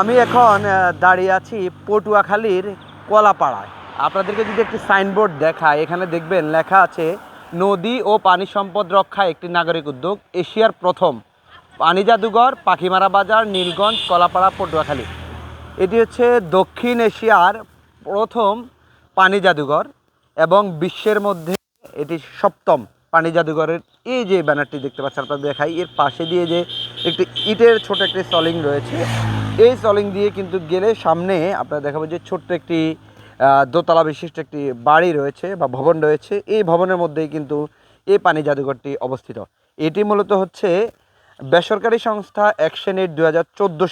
আমি এখন দাঁড়িয়ে আছি পটুয়াখালীর কলাপাড়ায়। আপনাদেরকে যদি একটি সাইনবোর্ড দেখায়, এখানে দেখবেন লেখা আছে, নদী ও পানি সম্পদ রক্ষা একটি নাগরিক উদ্যোগ, এশিয়ার প্রথম পানি জাদুঘর, পাখিমারা বাজার, নীলগঞ্জ, কলাপাড়া, পটুয়াখালী। এটি হচ্ছে দক্ষিণ এশিয়ার প্রথম পানি জাদুঘর এবং বিশ্বের মধ্যে এটি সপ্তম পানি জাদুঘরের। এই যে ব্যানারটি দেখতে পাচ্ছেন, আপনাদের দেখাই। এর পাশে দিয়ে যে একটি ইটের ছোট একটি সলিং রয়েছে এই সলিং দিয়ে কিন্তু গেলে সামনে আপনারা দেখাবো যে ছোট্ট একটি দোতলা বিশিষ্ট একটি বাড়ি রয়েছে বা ভবন রয়েছে। এই ভবনের মধ্যেই কিন্তু এই পানি জাদুঘরটি অবস্থিত। এটি মূলত হচ্ছে বেসরকারি সংস্থা অ্যাকশন এইড দু হাজার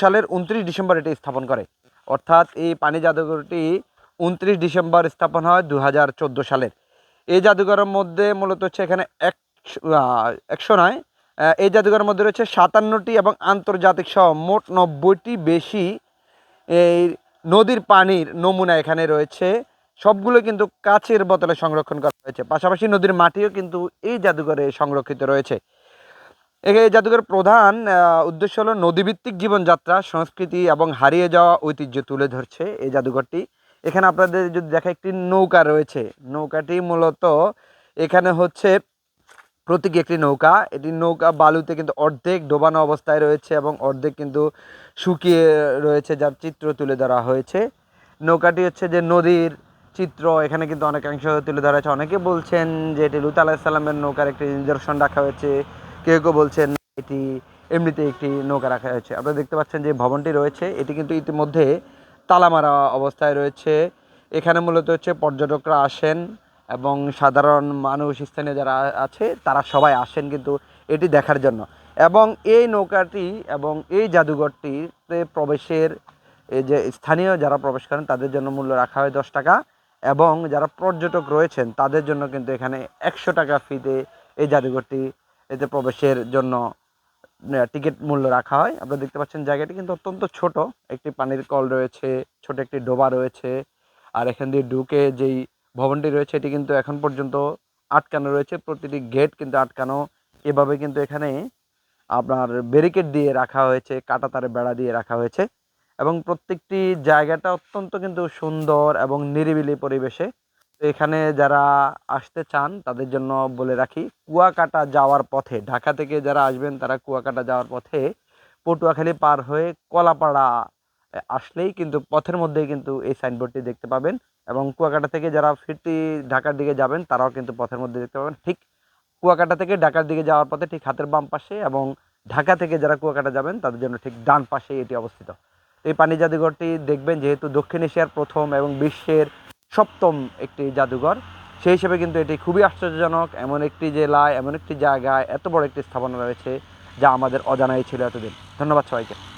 সালের উনত্রিশ ডিসেম্বর এটি স্থাপন করে। অর্থাৎ এই পানি জাদুঘরটি উনত্রিশ ডিসেম্বর স্থাপন হয় দু হাজার চোদ্দ সালের। এই জাদুঘরের মধ্যে মূলত হচ্ছে এখানে একশো একশো নয় এই জাদুঘরের মধ্যে রয়েছে সাতান্নটি এবং আন্তর্জাতিক সহ মোট নব্বইটি বেশি এই নদীর পানির নমুনা এখানে রয়েছে। সবগুলো কিন্তু কাচের বোতলে সংরক্ষণ করা হয়েছে। পাশাপাশি নদীর মাটিও কিন্তু এই জাদুঘরে সংরক্ষিত রয়েছে। এই জাদুঘরের প্রধান উদ্দেশ্য হলো নদীভিত্তিক জীবনযাত্রা, সংস্কৃতি এবং হারিয়ে যাওয়া ঐতিহ্য তুলে ধরছে এই জাদুঘরটি। এখানে আপনাদের যদি দেখা একটি নৌকা রয়েছে। নৌকাটি মূলত এখানে হচ্ছে প্রতীকী একটি নৌকা। এটি নৌকা বালুতে কিন্তু অর্ধেক ডোবানো অবস্থায় রয়েছে এবং অর্ধেক কিন্তু শুকিয়ে রয়েছে যার চিত্র তুলে ধরা হয়েছে। নৌকাটি হচ্ছে যে নদীর চিত্র। এখানে কিন্তু অনেকাংশ তুলে ধরা হয়েছে। অনেকে বলছেন যে এটি লুত আলাহিসাল্লামের নৌকার একটি নিদর্শন রাখা হয়েছে। কেউ কেউ বলছেন এটি এমনিতে একটি নৌকা রাখা হয়েছে। আপনারা দেখতে পাচ্ছেন যে ভবনটি রয়েছে। এটি কিন্তু ইতিমধ্যে তালা মারা অবস্থায় রয়েছে। এখানে মূলত হচ্ছে পর্যটকরা আসেন। এবং সাধারণ মানুষ স্থানীয় যারা আছে, তারা সবাই আসেন কিন্তু এটি দেখার জন্য। এবং এই নৌকাটি এবং এই জাদুঘরটিতে প্রবেশের, এই যে স্থানীয় যারা প্রবেশ করেন, তাদের জন্য মূল্য রাখা হয় দশ টাকা। এবং যারা পর্যটক রয়েছেন, তাদের জন্য কিন্তু এখানে একশো টাকা ফিতে এই জাদুঘরটি, এতে প্রবেশের জন্য টিকিট মূল্য রাখা হয়। আপনারা দেখতে পাচ্ছেন জায়গাটি কিন্তু অত্যন্ত ছোট। একটি পানির কল রয়েছে, ছোট একটি ডোবা রয়েছে। আর এখান দিয়ে ঢুকে যেই ভবনটি রয়েছে, এটি কিন্তু এখন পর্যন্ত আটকানো রয়েছে। প্রতিটি গেট কিন্তু আটকানো। এভাবে কিন্তু এখানে আপনার ব্যারিকেড দিয়ে রাখা হয়েছে, কাটা তারে বেড়া দিয়ে রাখা হয়েছে এবং প্রত্যেকটি জায়গাটা অত্যন্ত কিন্তু সুন্দর এবং নিরিবিলি পরিবেশে। এখানে যারা আসতে চান, তাদের জন্য বলে রাখি, কুয়াকাটা যাওয়ার পথে, ঢাকা থেকে যারা আসবেন, তারা কুয়াকাটা যাওয়ার পথে পটুয়াখালী পার হয়ে কলাপাড়া আসলেই কিন্তু পথের মধ্যেই কিন্তু এই সাইনবোর্ডটি দেখতে পাবেন এবং কুয়াকাটা থেকে যারা ফিরতি ঢাকার দিকে যাবেন, তারাও কিন্তু পথের মধ্যে দেখতে পাবেন। ঠিক কুয়াকাটা থেকে ঢাকার দিকে যাওয়ার পথে ঠিক হাতের বাম পাশে এবং ঢাকা থেকে যারা কুয়াকাটা যাবেন, তাদের জন্য ঠিক ডান পাশে এটি অবস্থিত। এই পানি জাদুঘরটি দেখবেন যেহেতু দক্ষিণ এশিয়ার প্রথম এবং বিশ্বের সপ্তম একটি জাদুঘর, সেই হিসেবে কিন্তু এটি খুবই আশ্চর্যজনক। এমন একটি জেলায় এমন একটি জায়গায় এত বড় একটি স্থাপনা রয়েছে যা আমাদের অজানাই ছিল এতদিন। ধন্যবাদ সবাইকে।